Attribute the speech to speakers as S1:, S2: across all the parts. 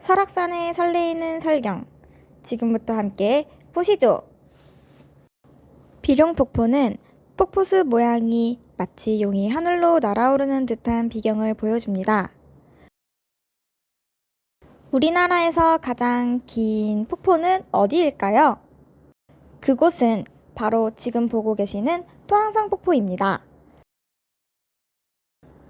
S1: 설악산의 설레이는 설경. 지금부터 함께 보시죠. 비룡 폭포는 폭포수 모양이 마치 용이 하늘로 날아오르는 듯한 비경을 보여줍니다. 우리나라에서 가장 긴 폭포는 어디일까요? 그곳은 바로 지금 보고 계시는 토항성 폭포입니다.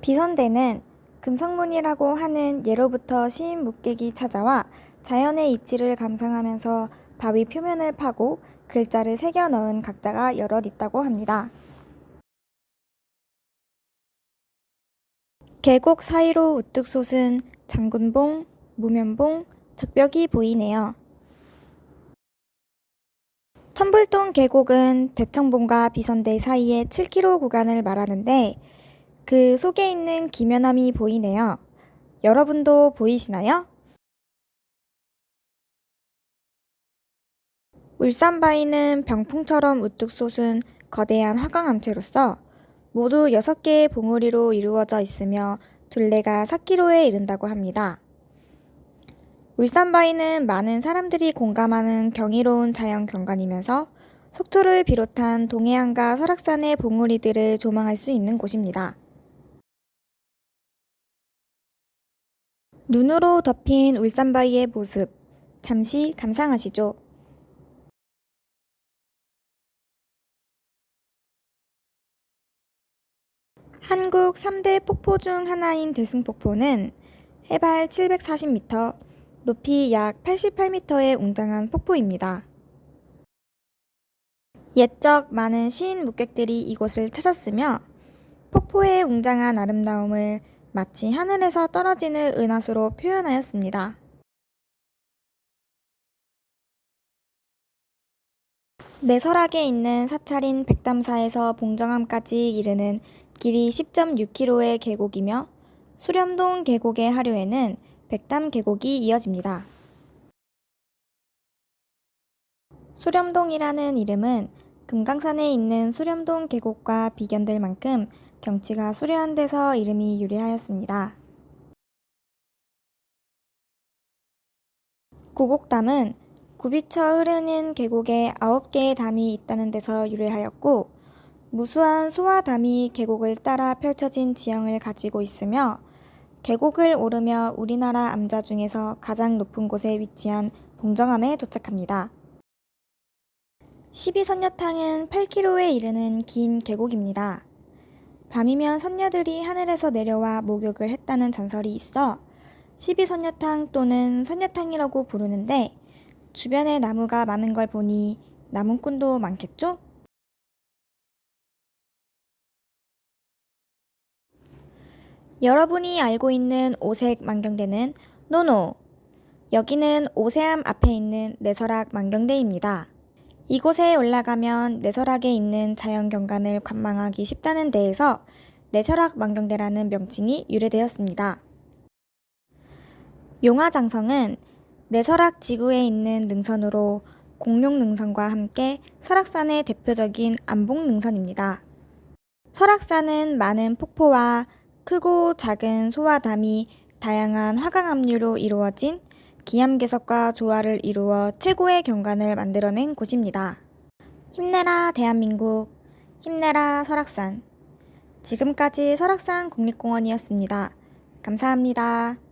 S1: 비선대는 금성문이라고 하는 예로부터 시인 묵객이 찾아와 자연의 이치를 감상하면서 바위 표면을 파고 글자를 새겨 넣은 각자가 여럿 있다고 합니다. 계곡 사이로 우뚝 솟은 장군봉, 무면봉, 적벽이 보이네요. 천불동 계곡은 대청봉과 비선대 사이의 7km 구간을 말하는데 그 속에 있는 기면함이 보이네요. 여러분도 보이시나요? 울산 바위는 병풍처럼 우뚝 솟은 거대한 화강암체로서 모두 6개의 봉우리로 이루어져 있으며 둘레가 4km에 이른다고 합니다. 울산 바위는 많은 사람들이 공감하는 경이로운 자연 경관이면서 속초를 비롯한 동해안과 설악산의 봉우리들을 조망할 수 있는 곳입니다. 눈으로 덮인 울산바위의 모습, 잠시 감상하시죠. 한국 3대 폭포 중 하나인 대승폭포는 해발 740m, 높이 약 88m의 웅장한 폭포입니다. 옛적 많은 시인 묵객들이 이곳을 찾았으며 폭포의 웅장한 아름다움을 마치 하늘에서 떨어지는 은하수로 표현하였습니다. 내설악에 있는 사찰인 백담사에서 봉정암까지 이르는 길이 10.6km의 계곡이며 수렴동 계곡의 하류에는 백담 계곡이 이어집니다. 수렴동이라는 이름은 금강산에 있는 수렴동 계곡과 비견될 만큼 경치가 수려한 데서 이름이 유래하였습니다. 구곡담은 굽이쳐 흐르는 계곡에 아홉 개의 담이 있다는 데서 유래하였고 무수한 소와 담이 계곡을 따라 펼쳐진 지형을 가지고 있으며 계곡을 오르며 우리나라 암자 중에서 가장 높은 곳에 위치한 봉정암에 도착합니다. 12선녀탕은 8km에 이르는 긴 계곡입니다. 밤이면 선녀들이 하늘에서 내려와 목욕을 했다는 전설이 있어 12선녀탕 또는 선녀탕이라고 부르는데 주변에 나무가 많은 걸 보니 나무꾼도 많겠죠? 여러분이 알고 있는 오색 만경대는 노노. 여기는 오세암 앞에 있는 내설악 만경대입니다. 이곳에 올라가면 내설악에 있는 자연 경관을 관망하기 쉽다는 데에서 내설악 만경대라는 명칭이 유래되었습니다. 용화장성은 내설악 지구에 있는 능선으로 공룡능선과 함께 설악산의 대표적인 안봉능선입니다. 설악산은 많은 폭포와 크고 작은 소와 담이 다양한 화강암류로 이루어진 기암괴석과 조화를 이루어 최고의 경관을 만들어낸 곳입니다. 힘내라 대한민국, 힘내라 설악산. 지금까지 설악산 국립공원이었습니다. 감사합니다.